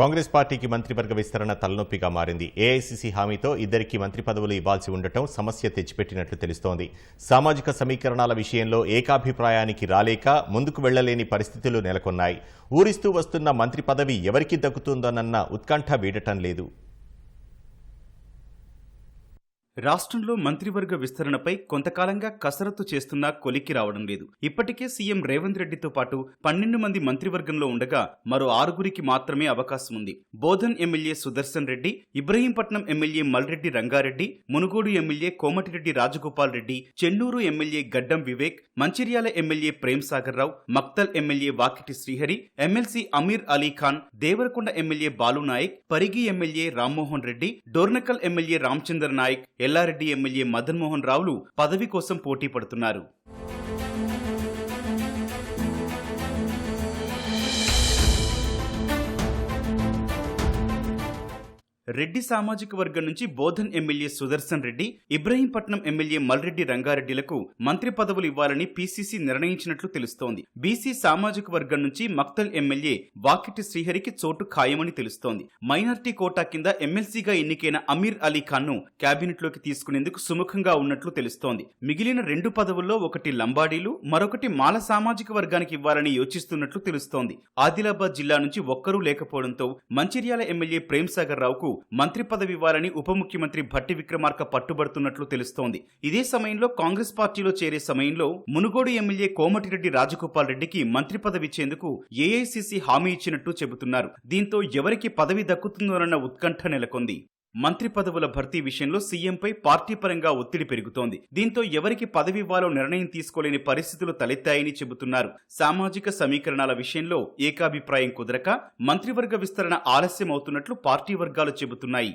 కాంగ్రెస్ పార్టీకి మంత్రివర్గ విస్తరణ తలనొప్పిగా మారింది. ఏఐసీసీ హామీతో ఇద్దరికి మంత్రి పదవులు ఇవ్వాల్సి ఉండటం సమస్య తెచ్చిపెట్టినట్లు తెలుస్తోంది. సామాజిక సమీకరణాల విషయంలో ఏకాభిప్రాయానికి రాలేక ముందుకు వెళ్ళలేని పరిస్థితులు నెలకొన్నాయి. ఊరిస్తూ వస్తున్న మంత్రి పదవి ఎవరికి దక్కుతుందోనన్న ఉత్కంఠ వీడటం లేదు. రాష్ట్రంలో మంత్రివర్గ విస్తరణపై కొంతకాలంగా కసరత్తు చేస్తున్నా కొలిక్కి రావడం లేదు. ఇప్పటికే సీఎం రేవంత్ రెడ్డితో పాటు పన్నెండు మంది మంత్రివర్గంలో ఉండగా మరో ఆరుగురికి మాత్రమే అవకాశం ఉంది. Bodhan MLA Sudarshan Reddy Ibrahimpatnam MLA Malreddy Rangareddy Munugode MLA Komatireddy Rajagopal Reddy Chennur MLA Gaddam Vivek Mancherial MLA Prem Sagar Rao Makthal MLA Vakiti Srihari MLC Amir Ali Khan Devarakonda MLA Balu Naik Parigi MLA Rammohan Reddy Dornakal MLA Ramachandra Naik Yellareddy MLA Madanmohan రావులు పదవి కోసం పోటీ పడుతున్నారు. రెడ్డి సామాజిక వర్గం నుంచి Bodhan MLA Sudarshan Reddy Ibrahimpatnam MLA Malreddy రంగారెడ్డిలకు మంత్రి పదవులు ఇవ్వాలని పీసీసీ నిర్ణయించినట్లు తెలుస్తోంది. బీసీ సామాజిక వర్గం నుంచి మక్తల్ ఎమ్మెల్యే వాకిటి శ్రీహరికి చోటు ఖాయమని తెలుస్తోంది. మైనార్టీ కోటా కింద ఎమ్మెల్సీగా ఎన్నికైన అమీర్ అలీ ఖాన్ను కేబినెట్లోకి తీసుకునేందుకు సుముఖంగా ఉన్నట్లు తెలుస్తోంది. మిగిలిన రెండు పదవుల్లో ఒకటి లంబాడీలు మరొకటి మాల సామాజిక వర్గానికి ఇవ్వాలని యోచిస్తున్నట్లు తెలుస్తోంది. ఆదిలాబాద్ జిల్లా నుంచి ఒక్కరూ లేకపోవడంతో మంచిర్యాల ఎమ్మెల్యే ప్రేమ్ సాగర్ రావుకు మంత్రి పదవి ఇవ్వాలని ఉప ముఖ్యమంత్రి భట్టి విక్రమార్క పట్టుబడుతున్నట్లు తెలుస్తోంది. ఇదే సమయంలో కాంగ్రెస్ పార్టీలో చేరే సమయంలో మునుగోడు ఎమ్మెల్యే కోమటిరెడ్డి రాజగోపాల్ రెడ్డికి మంత్రి పదవి ఇచ్చేందుకు ఏఐసీసీ హామీ ఇచ్చినట్టు చెబుతున్నారు. దీంతో ఎవరికి పదవి దక్కుతుందోనన్న ఉత్కంఠ నెలకొంది. మంత్రి పదవుల భర్తీ విషయంలో సీఎంపై పార్టీ పరంగా ఒత్తిడి పెరుగుతోంది. దీంతో ఎవరికి పదవి ఇవ్వాలో నిర్ణయం తీసుకోలేని పరిస్థితులు తలెత్తాయని చెబుతున్నారు. సామాజిక సమీకరణాల విషయంలో ఏకాభిప్రాయం కుదరక మంత్రివర్గ విస్తరణ ఆలస్యం అవుతున్నట్లు పార్టీ వర్గాలు చెబుతున్నాయి.